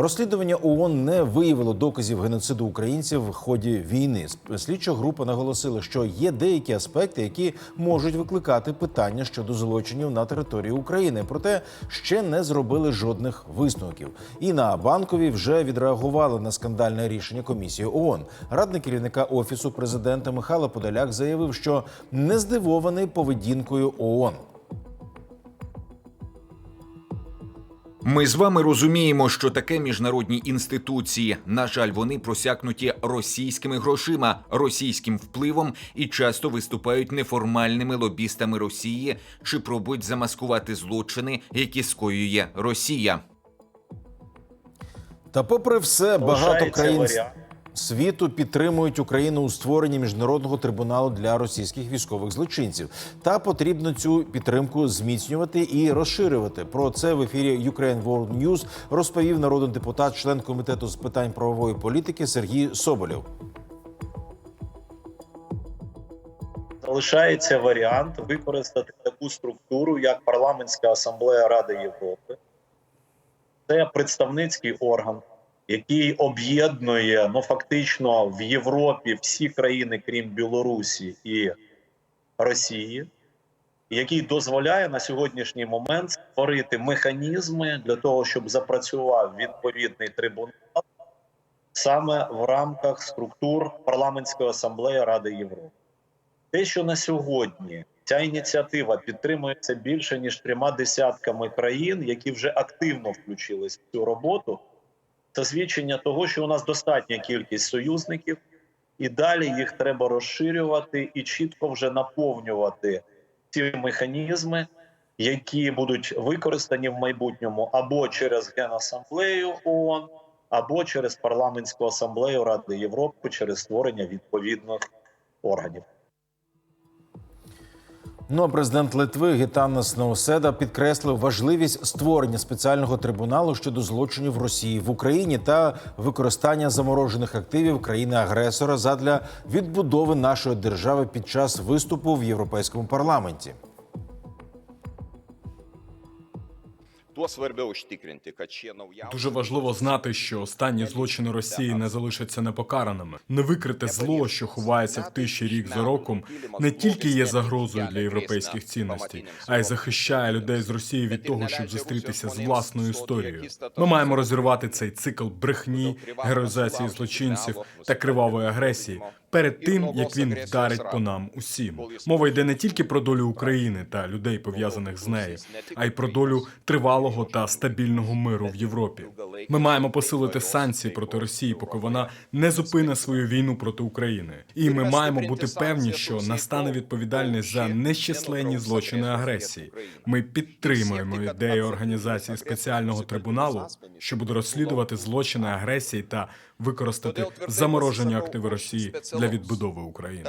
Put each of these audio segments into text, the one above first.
Розслідування ООН не виявило доказів геноциду українців в ході війни. Слідча група наголосила, що є деякі аспекти, які можуть викликати питання щодо злочинів на території України. Проте ще не зробили жодних висновків. І на банкові вже відреагували на скандальне рішення комісії ООН. Радник керівника офісу президента Михайло Подоляк заявив, що не здивований поведінкою ООН. Ми з вами розуміємо, що таке міжнародні інституції. На жаль, вони просякнуті російськими грошима, російським впливом і часто виступають неформальними лобістами Росії чи пробують замаскувати злочини, які скоює Росія. Та попри все, багато країн варіант. Світу підтримують Україну у створенні міжнародного трибуналу для російських військових злочинців. Та потрібно цю підтримку зміцнювати і розширювати. Про це в ефірі Ukraine World News розповів народний депутат, член комітету з питань правової політики Сергій Соболєв. Залишається варіант використати таку структуру, як парламентська асамблея Ради Європи. Це представницький орган, який об'єднує ну фактично в Європі всі країни, крім Білорусі і Росії, який дозволяє на сьогоднішній момент створити механізми для того, щоб запрацював відповідний трибунал саме в рамках структур парламентської асамблеї Ради Європи. Те, що на сьогодні ця ініціатива підтримується більше ніж трьома десятками країн, які вже активно включились в цю роботу, це свідчення того, що у нас достатня кількість союзників, і далі їх треба розширювати і чітко вже наповнювати ці механізми, які будуть використані в майбутньому або через Генасамблею ООН, або через парламентську асамблею Ради Європи через створення відповідних органів. Ну а президент Литви Гітанас Науседа підкреслив важливість створення спеціального трибуналу щодо злочинів Росії в Україні та використання заморожених активів країни-агресора задля відбудови нашої держави під час виступу в європейському парламенті. Дуже важливо знати, що останні злочини Росії не залишаться непокараними. Невикрите зло, що ховається в тиші рік за роком, не тільки є загрозою для європейських цінностей, а й захищає людей з Росії від того, щоб зустрітися з власною історією. Ми маємо розірвати цей цикл брехні, героїзації злочинців та кривавої агресії. Перед тим як він вдарить по нам усім, мова йде не тільки про долю України та людей пов'язаних з нею, а й про долю тривалого та стабільного миру в Європі. Ми маємо посилити санкції проти Росії, поки вона не зупине свою війну проти України. І ми маємо бути певні, що настане відповідальність за нещисленні злочини агресії. Ми підтримуємо ідею організації спеціального трибуналу, що буде розслідувати злочини агресії та використати заморожені активи Росії для відбудови України.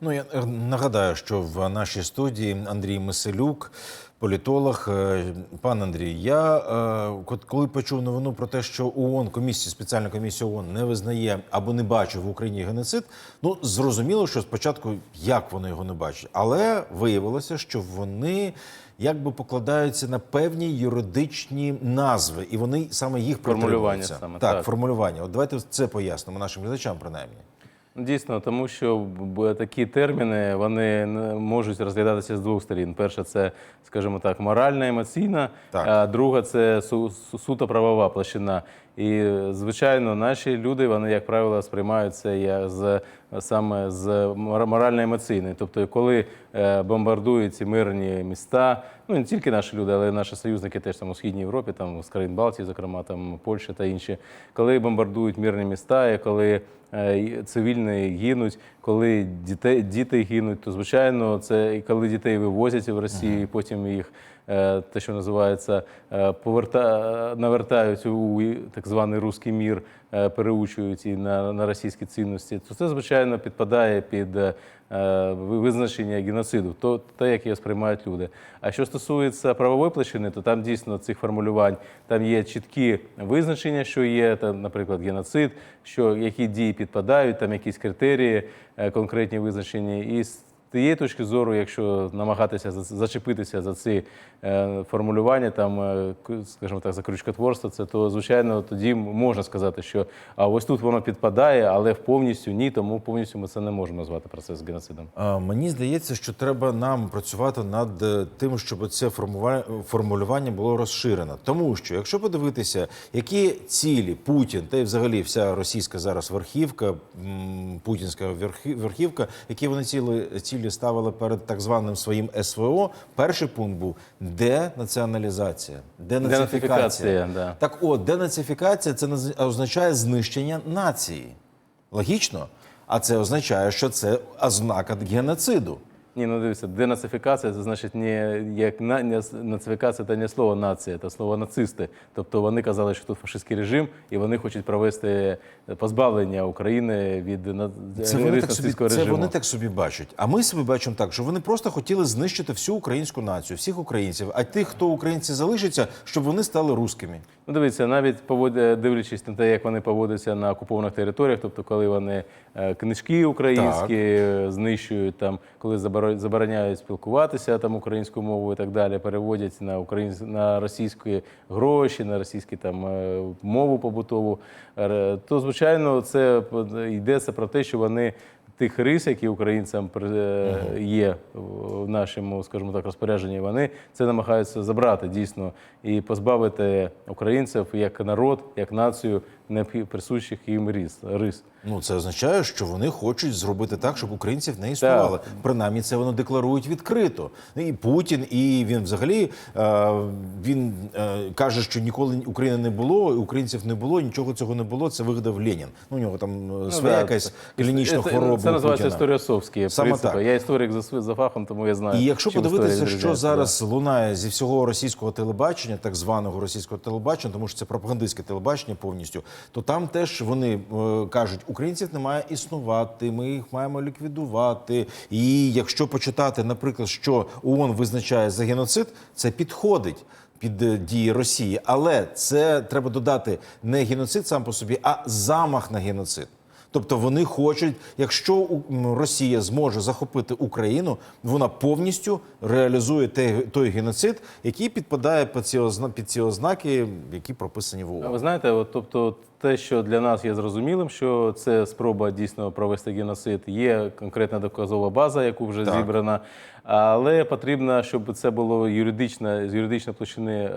Ну я е, нагадаю, що в нашій студії Андрій Миселюк, політолог. Е, Пан Андрій, я е, коли почув новину про те, що ООН, комісія, спеціальна комісія ООН не визнає або не бачить в Україні геноцид, ну зрозуміло, що спочатку як вони його не бачать, але виявилося, що вони. Якби покладаються на певні юридичні назви, і вони саме їх Формулювання саме, так, так. формулювання. От давайте це пояснимо нашим глядачам, принаймні. Дійсно, тому що такі терміни вони можуть розглядатися з двох сторін. Перша це, скажімо так, моральна, емоційна, Так. а друга це су- суто правова площина. І звичайно, наші люди вони, як правило, сприймають це з саме з мор- морально-емоційної. Тобто, коли е, бомбардують ці мирні міста, ну не тільки наші люди, але й наші союзники теж там у східній Європі, там з країн Балтії, зокрема, там Польща та інші, коли бомбардують мирні міста, і коли е, цивільні гинуть, коли дітей, діти гинуть, то звичайно, це коли дітей вивозять в Росію, і потім їх те, що називається, е, поверта навертають у так званий руський мір, е, переучують і на, на російські цінності, то це звичайно підпадає під е, визначення геноциду, то те, як його сприймають люди. А що стосується правової площини, то там дійсно цих формулювань там є чіткі визначення, що є там, наприклад, геноцид, що які дії підпадають, там якісь критерії е, конкретні визначені. І тієї точки зору, якщо намагатися за- зачепитися за ці е, формулювання, там, е, скажімо так, за крючкотворство, це то звичайно тоді можна сказати, що а ось тут воно підпадає, але повністю ні, тому повністю ми це не можемо назвати процес геноцидом. Мені здається, що треба нам працювати над е, тим, щоб це формулювання було розширено. Тому що, якщо подивитися, які цілі Путін та й взагалі вся російська зараз верхівка, путінська верхівка, які вони цілі, цілі ставили перед так званим своїм СВО, перший пункт був денаціоналізація, денацифікація. Да. Так от, денацифікація це означає знищення нації. Логічно? А це означає, що це ознака геноциду. Ні, ну дивіться, денацифікація це значить не як на, не, нацифікація це не слово нація, це слово нацисти. Тобто вони казали, що тут фашистський режим, і вони хочуть провести позбавлення України від Це вони, так собі, нацистського це вони так собі бачать. А ми собі бачимо так, що вони просто хотіли знищити всю українську націю, всіх українців, а тих, хто українці залишаться, щоб вони стали русскими. Ну, дивіться, навіть повод- дивлячись на те, як вони поводяться на окупованих територіях, тобто коли вони книжки українські е, знищують, там, коли заборо- забороняють спілкуватися там українською мовою і так далі, переводять на українсь... на російські гроші, на російські там е, мову побутову, е, то звичайно це е, йдеться про те, що вони. Тих рис, які українцям е, є в нашому, скажімо так, розпорядженні, вони це намагаються забрати дійсно і позбавити українців як народ, як націю необхід- присущих їм рис. рис. Ну це означає, що вони хочуть зробити так, щоб українців не існувало. Принаймні, це вони декларують відкрито. Ну, І Путін, і він взагалі е, він е, каже, що ніколи України не було, українців не було, нічого цього не було. Це вигадав Ленін. Ну, у нього там е, своя да, якась це- клінічна це- хвороба. Це у називається історіосовські Саме принципи. так. Я історик за, за фахом, тому я знаю. І якщо подивитися, що зараз лунає зі всього російського телебачення, так званого російського телебачення, тому що це пропагандистське телебачення повністю, то там теж вони е, кажуть, українців не має існувати, ми їх маємо ліквідувати. І якщо почитати, наприклад, що ООН визначає за геноцид, це підходить. Під е, дії Росії, але це треба додати не геноцид сам по собі, а замах на геноцид. Тобто вони хочуть, якщо Росія зможе захопити Україну, вона повністю реалізує той геноцид, який підпадає під ці, ознаки, які прописані в А ООН. Ви знаєте, от, тобто те, що для нас є зрозумілим, що це спроба дійсно провести геноцид, є конкретна доказова база, яку вже Так. зібрана. Але потрібно, щоб це було юридично, з юридичної площини е,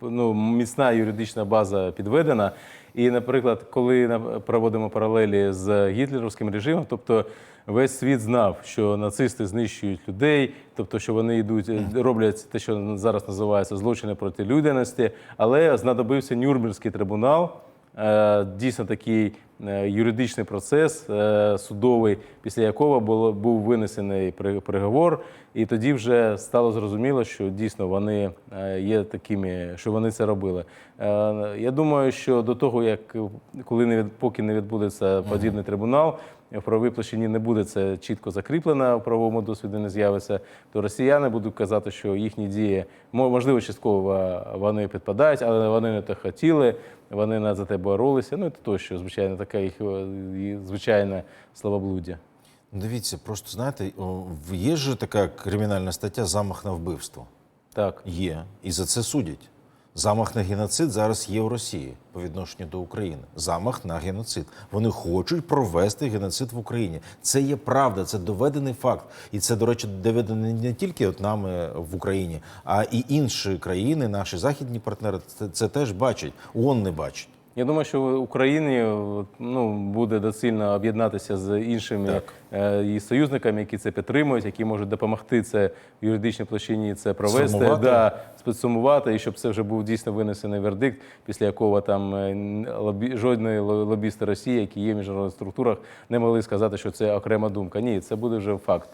ну, міцна юридична база підведена. І, наприклад, коли проводимо паралелі з гітлерівським режимом, тобто весь світ знав, що нацисти знищують людей, тобто, що вони йдуть, е, роблять те, що зараз називається злочини проти людяності, але знадобився Нюрнберзький трибунал. Е, Дійсно такий юридичний процес е, судовий, після якого було, був винесений при- приговор, і тоді вже стало зрозуміло, що дійсно вони е, є такими, що вони це робили. Е, Я думаю, що до того, як е, коли не поки не відбудеться подібний трибунал, в правовій площині не буде це чітко закріплено в правовому досвіді, не з'явиться, то росіяни будуть казати, що їхні дії можливо частково вони підпадають, але вони не те хотіли, вони не за те боролися. Ну і тощо, звичайно, таке їх е, звичайне словоблуддя. Дивіться, просто знаєте, є ж така кримінальна стаття замах на вбивство. Так. Є. І за це судять. Замах на геноцид зараз є в Росії по відношенню до України. Замах на геноцид. Вони хочуть провести геноцид в Україні. Це є правда, це доведений факт. І це, до речі, доведено не тільки от нами в Україні, а і інші країни, наші західні партнери, це, це теж бачать. ООН не бачить. Я думаю, що в Україні ну, буде доцільно об'єднатися з іншими Так. е, її союзниками, які це підтримують, які можуть допомогти це в юридичній площині це провести, да, спецсумувати, і щоб це вже був дійсно винесений вердикт, після якого там е, лобі, жодної лобісти Росії, які є в міжнародних структурах, не могли сказати, що це окрема думка. Ні, це буде вже факт.